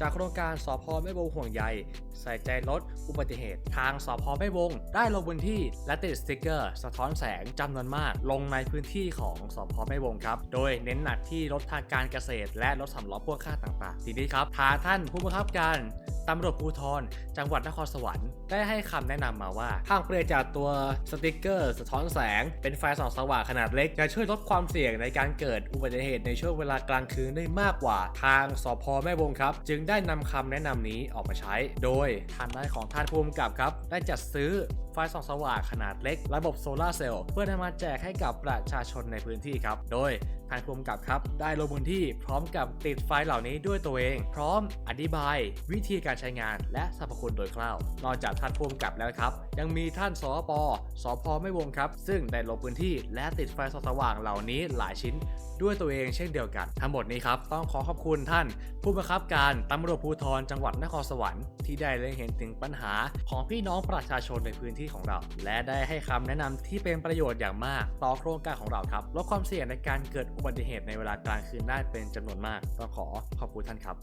จากโครงการสพแม่วงห่วงใยใส่ใจลดอุบัติเหตุ ทางสพแม่วงได้ลงพื้นที่และติดสติกเกอร์ สะท้อนแสงจำนวนมาก ลงในพื้นที่ของสพแม่วงครับ โดยเน้นหนักที่รถทางการเกษตร และรถสำล้อพ่วงข้างต่างๆ ทีนี้ครับทางท่านผู้บังคับการ ตำรวจภูธรจังหวัดนครสวรรค์ได้ให้คำแนะนำมาว่าทางเปลี่ยนจากตัวสติกเกอร์ สะท้อนแสง เป็นไฟส่องสว่างขนาดเล็กจะช่วยลดความเสี่ยงในการเกิดอุบัติเหตุในช่วงเวลากลางคืนได้มากกว่าทางสพแม่วงครับ จึงได้นำคำแนะนำนี้ออกมาใช้ โดยทางด้านของท่านผู้กำกับครับ ได้จัดซื้อ ไฟส่องสว่างขนาดเล็ก ระบบโซลาร์เซลล์เพื่อนำมาแจกให้กับประชาชนในพื้นที่ครับ โดยทางผู้กำกับครับ ได้ลงพื้นที่พร้อมกับติดไฟเหล่านี้ด้วยตัวเอง พร้อมอธิบาย วิธีการใช้งานและสรรพคุณโดยคร่าว นอกจากท่านผู้กำกับแล้วครับ ยังมีท่านสปสพไม่วงครับ ซึ่งได้ลงพื้นที่และติดไฟส่องสว่างเหล่านี้หลายชิ้นด้วยตัวเองเช่นเดียวกัน ทั้งหมดนี้ครับต้องขอขอบคุณท่าน ผู้บังคับการตำรวจภูธรจังหวัดนครสวรรค์ที่ได้เล็งเห็นถึงปัญหาของพี่น้องประชาชนในพื้นที่ของเรา และได้ให้คำแนะนำที่เป็นประโยชน์อย่างมาก ต่อโครงการของเราครับลดความเสี่ยงในการเกิดอุบัติเหตุในเวลากลางคืนได้เป็นจำนวนมากต้องขอขอบคุณท่านครับ